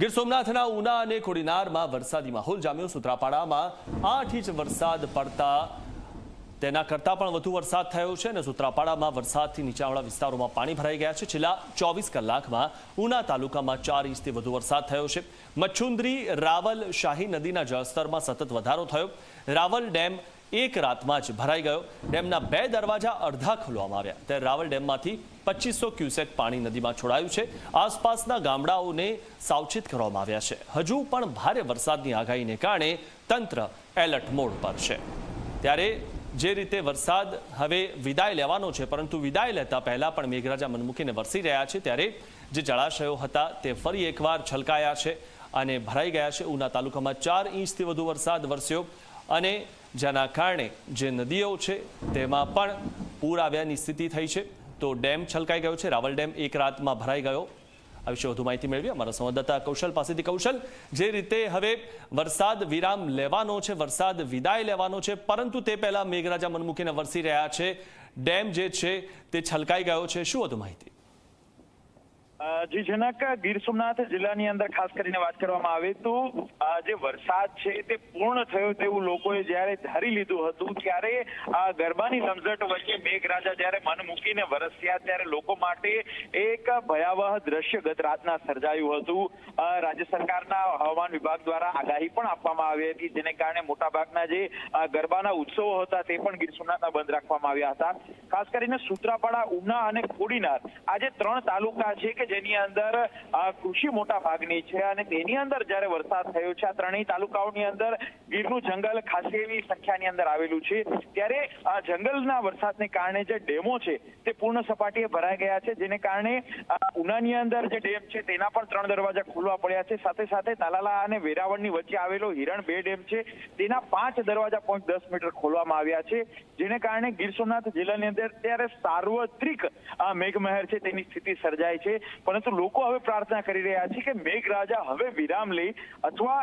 ગીર સોમનાથના ઉના અને કોડીનારમાં વરસાદી માહોલ જામ્યો. સુત્રાપાડામાં આઠ ઇંચ વરસાદ પડતા તેના કરતાં પણ વધુ વરસાદ થયો છે અને સુત્રાપાડામાં વરસાદથી નીચાણવાળા વિસ્તારોમાં પાણી ભરાઈ ગયા છે. છેલ્લા ચોવીસ કલાકમાં ઉના તાલુકામાં ચાર ઇંચથી વધુ વરસાદ થયો છે. મચ્છુંદરી, રાવલ, શાહી નદીના જળસ્તરમાં સતત વધારો થયો. રાવલ ડેમ એક રાતમાં જ ભરાઈ ગયો. ડેમના બે દરવાજા અડધા ખોલવામાં આવ્યા. ત્યારે રાવલ ડેમમાંથી પચીસો ક્યુસેક પાણી નદીમાં છોડાયું છે. આસપાસના ગામડાઓને સાવચેત કરવામાં આવ્યા છે. હજુ પણ ભારે વરસાદની આગાહીને કારણે તંત્ર એલર્ટ મોડ પર છે. ત્યારે જે રીતે વરસાદ હવે વિદાય લેવાનો છે, પરંતુ વિદાય લેતા પહેલા પણ મેઘરાજા મનમુખીને વરસી રહ્યા છે. ત્યારે જે જળાશયો હતા તે ફરી એકવાર છલકાયા છે અને ભરાઈ ગયા છે. ઉના તાલુકામાં ચાર ઇંચથી વધુ વરસાદ વરસ્યો. અને જેના કારણે જે નદીઓ છે, તેમાં પણ પૂર આવ્યાની સ્થિતિ થઈ છે. તો ડેમ છલકાઈ ગયો છે. રાવલ ડેમ એક રાતમાં ભરાઈ ગયો. આ વિશે વધુ માહિતી મેળવી અમારા સંવાદદાતા કૌશલ પાસેથી. કૌશલ, જે રીતે હવે વરસાદ વિરામ લેવાનો છે, વરસાદ વિદાય લેવાનો છે, પરંતુ તે પહેલા મેઘરાજા મનમુખીને વરસી રહ્યા છે. ડેમ જે છે, તે છલકાઈ ગયો છે. શું વધુ માહિતી? જી જનક, ગીર સોમનાથ જિલ્લાની અંદર ખાસ કરીને વાત કરવામાં આવે તો જે વરસાદ છે તે પૂર્ણ થયો તેવું લોકોએ જ્યારે ધારી લીધું હતું, ત્યારે આ ગરબાની લમઝટ વચ્ચે મેઘરાજા જ્યારે મન મૂકીને વરસ્યા, ત્યારે લોકો માટે એક ભયાવહ દ્રશ્ય ગત રાતના સર્જાયું હતું. રાજ્ય સરકારના હવામાન વિભાગ દ્વારા આગાહી પણ આપવામાં આવી હતી, જેને કારણે મોટાભાગના જે ગરબાના ઉત્સવો હતા તે પણ ગીર સોમનાથના બંધ રાખવામાં આવ્યા હતા. ખાસ કરીને સૂત્રાપાડા, ઉના અને કોડીનાર. આ જે ત્રણ તાલુકા છે કે જેની અંદર કૃષિ મોટા ભાગની છે અને તેની અંદર જ્યારે વરસાદ થયો છે, આ ત્રણેય તાલુકાઓની અંદર ગીરનું જંગલ ખાસી એવી સંખ્યાની અંદર આવેલું છે. ત્યારે આ જંગલના વરસાદને કારણે જે ડેમો છે, તે પૂર્ણ સપાટીએ ભરાઈ ગયા છે, જેને કારણે ઉનાની અંદર જે ડેમ છે, તેના પણ ત્રણ દરવાજા ખોલવા પડ્યા છે. સાથે સાથે તાલાલા અને વેરાવળની વચ્ચે આવેલો હિરણ બે ડેમ છે, તેના પાંચ દરવાજા પોઈન્ટ દસ મીટર ખોલવામાં આવ્યા છે, જેને કારણે ગીર સોમનાથ જિલ્લાની અંદર ત્યારે સાર્વત્રિક મેઘમહેર છે, તેની સ્થિતિ સર્જાય છે. પરંતુ લોકો હવે પ્રાર્થના કરી રહ્યા છે કે મેઘરાજા હવે વિરામ લે અથવા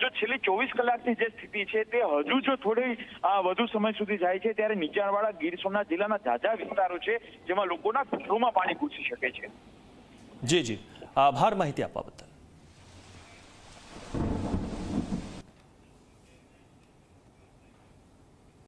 જો છેલ્લી ચોવીસ કલાકની જે સ્થિતિ છે તે હજુ જો થોડી વધુ સમય સુધી જાય છે, ત્યારે નીચાણવાળા ગીર સોમનાથ જિલ્લાના ઝાઝા વિસ્તારો છે, જેમાં લોકોના ઘરોમાં પાણી ઘૂસી શકે છે. જી જી. આભાર માહિતી આપવા બદલ.